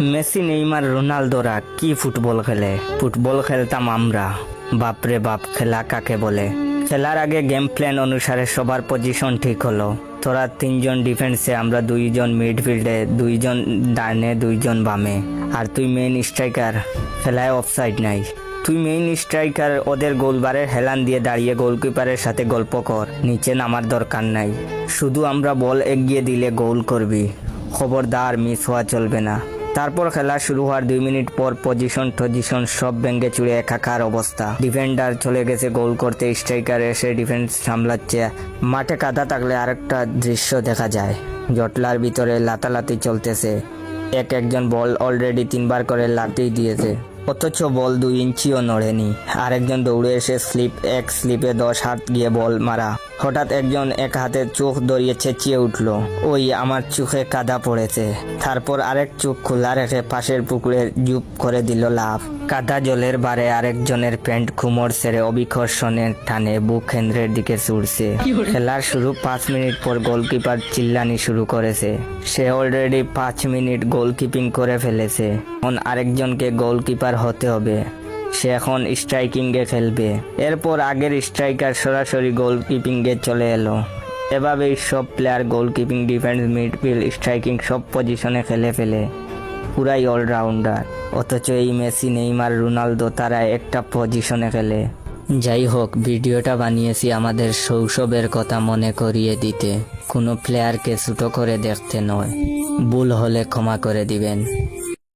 Messi, Neymar, রোনালদোরা কি football খেলে? Football খেলতাম আমরা। বাপরে বাপ, খেলা কাকে বলে? খেলার আগে গেম প্ল্যান অনুসারে সবার পজিশন ঠিক হলো। তোরা তিনজন ডিফেন্সে আমরা দুইজন মিডফিল্ডে দুইজন ডানে, দুইজন বামে। আর তুই মেইন স্ট্রাইকার খেলায় অফসাইড নাই। তুই মেইন স্ট্রাইকার ওদের গোলবারের হেলান দিয়ে দাঁড়িয়ে গোলকিপারের সাথে গল্প কর। নিচে নামার দরকার নাই। শুধু আমরা বল এগিয়ে দিলে গোল করবি। খবরদার মিস হওয়া চলবে না। তারপর খেলা শুরু হওয়ার দুই মিনিট পর পজিশন টজিশন সব ব্যাঙ্গে চুড়ে একাকার অবস্থা। ডিফেন্ডার চলে গেছে গোল করতে স্ট্রাইকার এসে ডিফেন্স সামলাচ্ছে। মাঠে কাদা থাকলে আরেকটা দৃশ্য দেখা যায়। জটলার ভিতরে লাতালাতি চলতেছে। এক একজন বল অলরেডি তিনবার করে লাতেই দিয়েছে। অথচ বল দুই ইঞ্চিও নড়েনি। আরেকজন দৌড়ে এসে স্লিপ এক, স্লিপে দশ হাত গিয়ে বল মারা। হঠাৎ একজন এক হাতে চোখ দড়িয়ে চেঁচিয়ে উঠল। ওই আমার চোখে কাদা পড়েছে। তারপর আরেক চোখ খোলা রেখে পাশের পুকুরে জুপ করে দিল লাভ কাদা জলের বারে আরেকজনের প্যান্ট খুমর সেরে অবিকর্ষণের টানে বুক কেন্দ্রের দিকে ছুটছে। খেলার শুরু পাঁচ মিনিট পর গোলকিপার চিল্লানি শুরু করেছে। সে অলরেডি পাঁচ মিনিট গোলকিপিং করে ফেলেছে। এখন আরেকজনকে গোলকিপার হতে হবে। সে এখন স্ট্রাইকিংয়ে খেলবে। এরপর আগের স্ট্রাইকার সরাসরি গোলকিপিং এ চলে এলো। এভাবেই সব প্লেয়ার গোলকিপিং ডিফেন্স মিডফিল্ড স্ট্রাইকিং সব পজিশনে খেলে ফেলে। পুরাই অলরাউন্ডার অথচ এই মেসি, নেইমার, রোনালদো তারা একটা পজিশনে খেলে। যাই হোক, ভিডিওটা বানিয়েছি আমাদের শৈশবের কথা মনে করিয়ে দিতে। কোনো প্লেয়ারকে ছুটো করে দেখতে নয়। ভুল হলে ক্ষমা করে দিবেন।